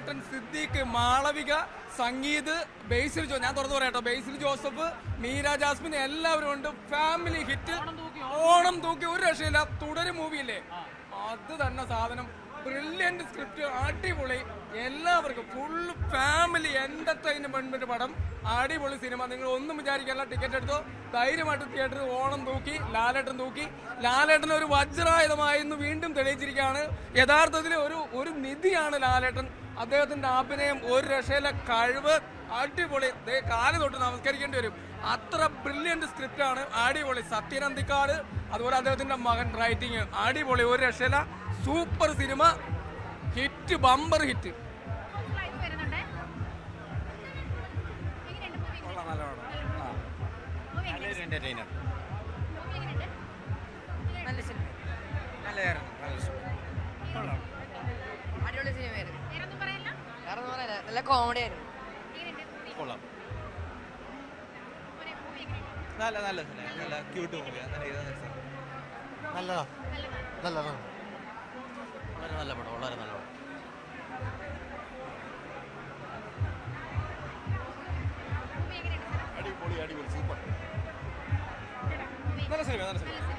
ലാലേട്ടൻ സിദ്ദീഖ് മാളവിക സംഗീത് ബേസിൽ ജോ ഞാൻ തുറന്നു പറയാട്ടോ ബേസിൽ ജോസഫ് മീര ജാസ്മിൻ എല്ലാവരും ഉണ്ട്. ഫാമിലി ഹിറ്റ് ഓണം തൂക്കി ഒരു രക്ഷയില്ല. തുടരും മൂവിയില്ലേ അത് തന്നെ സാധനം. ബ്രില്യന്റ് സ്ക്രിപ്റ്റ് അടിപൊളി. എല്ലാവർക്കും ഫുൾ ഫാമിലി എന്റർടൈൻമെന്റ് പടം. അടിപൊളി സിനിമ നിങ്ങൾ ഒന്നും വിചാരിക്കാനുള്ള ടിക്കറ്റ് എടുത്തോ. ധൈര്യമായിട്ട് തിയേറ്ററിൽ ഓണം തൂക്കി ലാലേട്ടൻ തൂക്കി. ലാലേട്ടൻ ഒരു വജ്രായുധമായിരുന്നു വീണ്ടും തെളിയിച്ചിരിക്കുകയാണ്. യഥാർത്ഥത്തിൽ ഒരു ഒരു നിധിയാണ് ലാലേട്ടൻ. അദ്ദേഹത്തിന്റെ അഭിനയം ഒരു രക്ഷയിലെ കഴിവ് അടിപൊളി. ദേ കാൽ തൊട്ട് നമസ്കരിക്കേണ്ടി വരും. അത്ര ബ്രില്യന്റ് സ്ക്രിപ്റ്റ് ആണ്. അടിപൊളി. സത്യനന്ദിക്കാട് അതുപോലെ അദ്ദേഹത്തിന്റെ മകൻ റൈറ്റിംഗ് അടിപൊളി. ഒരു രക്ഷയില super cinema. Hit bumper hit നല്ല വരുന്നുണ്ട് എങ്ങനെയുണ്ട് നല്ല കോമഡി ആയിരുന്നു. കൊള്ളാം. നല്ല നല്ല നല്ല ക്യൂട്ട് മൂവിയാണ് നല്ലതാ. നല്ലതാണ് വളരെ നല്ല പടം വളരെ നല്ല പടം. അടിപൊളി അടിപൊളി. സൂപ്പർ. നല്ല സിനിമ നല്ല സിനിമ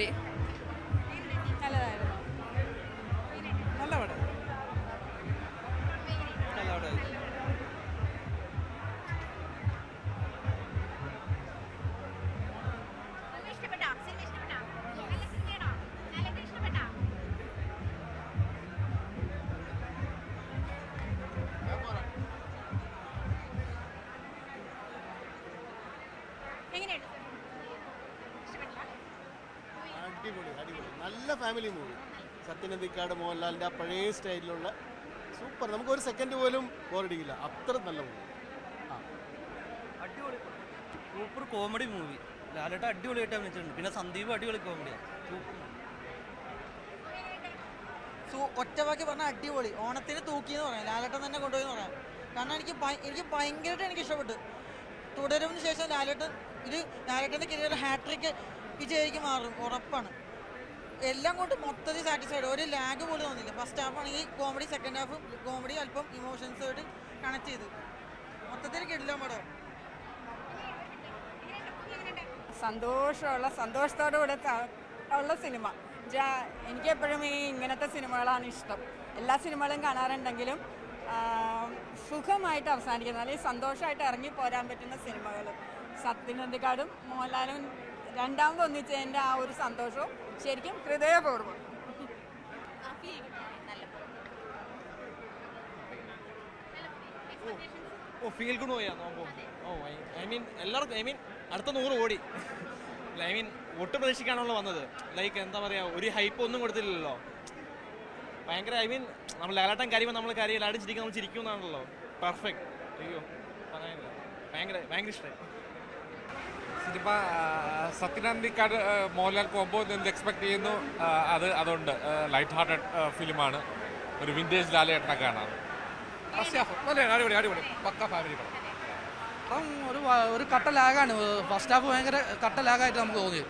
മൂവി എങ്ങനെയുണ്ട് നല്ലതായിരുന്നു. എങ്ങനെയുണ്ട് നല്ല പടം. എങ്ങനെയുണ്ട് നല്ല പടം. നല്ല ഇഷ്ടപ്പെട്ടോ സിനിമ ഇഷ്ടപ്പെട്ടോ നല്ല സിനിമയാണോ ലാലേട്ടൻ ഇഷ്ടപ്പെട്ടോ എങ്ങനെയുണ്ട് ഇഷ്ടപ്പെട്ടില്ല അടിപൊളി അടിപൊളി നല്ല ഫാമിലി മൂവി സത്യനന്ദിക്കാട് മോഹൻലാലിന്റെ ആ പഴയ സ്റ്റൈലിലുള്ള സൂപ്പർ നമുക്ക് ഒരു സെക്കൻഡ് പോലും ബോറടിക്കില്ല അത്ര നല്ല മൂവി ആ. അടിപൊളി. സൂപ്പർ കോമഡി മൂവി ലാലേട്ട അടിപൊളിയായിട്ട് അഭിനയിച്ചിട്ടുണ്ട്. പിന്നെ സന്ദീപ് അടിപൊളി കോമഡിയാണ് സൂപ്പർ സൂ ഒറ്റവാക്കി പറഞ്ഞാൽ അടിപൊളി. ഓണത്തിന് തൂക്കി എന്ന് പറയാം. ലാലേട്ടൻ തന്നെ കൊണ്ടുപോയി എന്ന് പറയാം. കാരണം എനിക്ക് എനിക്ക് ഭയങ്കരമായിട്ട് എനിക്ക് ഇഷ്ടപ്പെട്ടു. തുടരുന്നതിന് ശേഷം ലാലേട്ടൻ ഇത് ലാലേട്ടന്റെ കരിയർ ഹാട്രിക്ക് വിജയിക്ക് മാറും. ഉറപ്പാണ്. എല്ലാം കൊണ്ട് മൊത്തത്തിൽ സാറ്റിസ്ഫൈഡ് ഒരു ലാഗ് പോലും തോന്നില്ല ഫസ്റ്റ് ഹാഫ് ആണെങ്കിൽ കോമഡി സെക്കൻഡ് ഹാഫ് കോമഡി അല്പം ഇമോഷൻസോട് കണക്ട് ചെയ്തു. മൊത്തത്തിൽ കിട്ടില്ല പടം. സന്തോഷമുള്ള സന്തോഷത്തോടു കൂടെ ത- ഉള്ള സിനിമ എനിക്കെപ്പോഴും ഈ ഇങ്ങനത്തെ സിനിമകളാണ് ഇഷ്ടം. എല്ലാ സിനിമകളും കാണാറുണ്ടെങ്കിലും സുഖമായിട്ട് അവസാനിക്കുന്ന അല്ലെങ്കിൽ സന്തോഷമായിട്ട് ഇറങ്ങി പോരാൻ പറ്റുന്ന സിനിമകൾ സത്യനന്ദിക്കാടും മോഹൻലാലും രണ്ടാമത് ഒന്നിച്ചതിന്റെ ആ ഒരു സന്തോഷവും ശരിക്കും ഹൃദയപൂർവം. ഓ ഫീൽ ഗുഡ് പോയി നോക്കുമ്പോൾ ഓ. ഐ മീൻ എല്ലാവർക്കും ഐ മീൻ അടുത്ത നൂറ് കോടി ഐ മീൻ ഒട്ടും പ്രതീക്ഷിക്കാണല്ലോ വന്നത്. ലൈക്ക് എന്താ പറയുക ഒരു ഹൈപ്പ് ഒന്നും കൊടുത്തില്ലല്ലോ. ഭയങ്കര ഐ മീൻ നമ്മൾ ലാലാട്ടം കാര്യമ്പോൾ നമ്മൾ കാര്യം ലാടി ചിരിക്കും നമ്മൾ ചിരിക്കും എന്നാണല്ലോ പെർഫെക്റ്റ്. അയ്യോ പറയാനില്ല ഭയങ്കര ഭയങ്കര ഇഷ്ടമായി. സിനിമ സത്യനന്ദിക്കാട് മോഹൻലാൽ കോമ്പോ എന്ത് എക്സ്പെക്ട് ചെയ്യുന്നു? അത് അതുകൊണ്ട് ലൈറ്റ് ഹാർട്ടഡ് ഫിലിമാണ് ഒരു വിന്റേജ് ലാലേട്ടനെ കാണാം. അടിപൊളി അടിപൊളി. പക്ക ഫാമിലി അപ്പം ഒരു ഒരു കട്ട ലാഗാണ് ഫസ്റ്റ് ഹാഫ് ഭയങ്കര കട്ട ലാഗായിട്ട് നമുക്ക് തോന്നിയത്.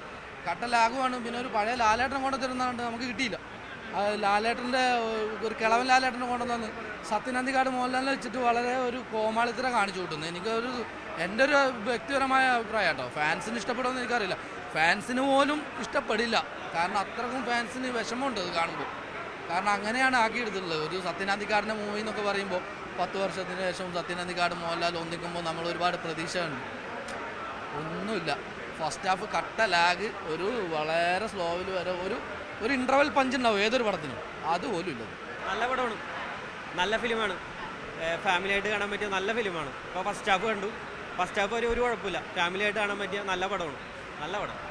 കട്ട ലാഗുമാണ് പിന്നെ ഒരു പഴയ ലാലേട്ടനെ കൊണ്ടു തരുന്നതുകൊണ്ട് നമുക്ക് കിട്ടിയില്ല. ലാലേട്ടന്റെ ഒരു കിളവൻ ലാലേട്ടനെ കൊണ്ടുവന്നു സത്യനന്ദിക്കാട് മോഹൻലാലിനെ വെച്ചിട്ട് വളരെ ഒരു കോമാളിത്തരം കാണിച്ചു കൂട്ടുന്നു എനിക്കൊരു എന്റെ ഒരു വ്യക്തിപരമായ അഭിപ്രായം കേട്ടോ. ഫാൻസിന് ഇഷ്ടപ്പെടുമെന്ന് എനിക്കറിയില്ല. ഫാൻസിന് പോലും ഇഷ്ടപ്പെടില്ല. കാരണം അത്രക്കും ഫാൻസിന് വിഷമമുണ്ട് അത് കാണുമ്പോൾ കാരണം അങ്ങനെയാണ് ആക്കിയെടുത്തിട്ടുള്ളത്. ഒരു സത്യനാന്തിക്കാടിന്റെ മൂവി എന്നൊക്കെ പറയുമ്പോൾ പത്ത് വർഷത്തിന് ശേഷം സത്യനാന്തിക്കാട് മോഹൻലാൽ ഒന്നിക്കുമ്പോൾ നമ്മൾ ഒരുപാട് പ്രതീക്ഷയുണ്ട്. ഒന്നുമില്ല. ഫസ്റ്റ് ഹാഫ് കട്ട ലാഗ് ഒരു വളരെ സ്ലോവിൽ വരെ ഒരു ഒരു ഇന്റർവൽ പഞ്ച് ഉണ്ടാവും ഏതൊരു പടത്തിനും. അതുപോലും ഇല്ല. നല്ല പടമാണ്. നല്ല ഫിലിമാണ് ഫാമിലിയായിട്ട് കാണാൻ പറ്റിയ നല്ല ഫിലിമാണ് ഇപ്പോൾ ഫസ്റ്റ് ഹാഫ് കണ്ടു. ഫസ്റ്റ് ഹാഫ് ഒരു ഒരു കുഴപ്പമില്ല. ഫാമിലി ആയിട്ട് കാണാൻ പറ്റിയ നല്ല പടമാണ്. നല്ല പടം.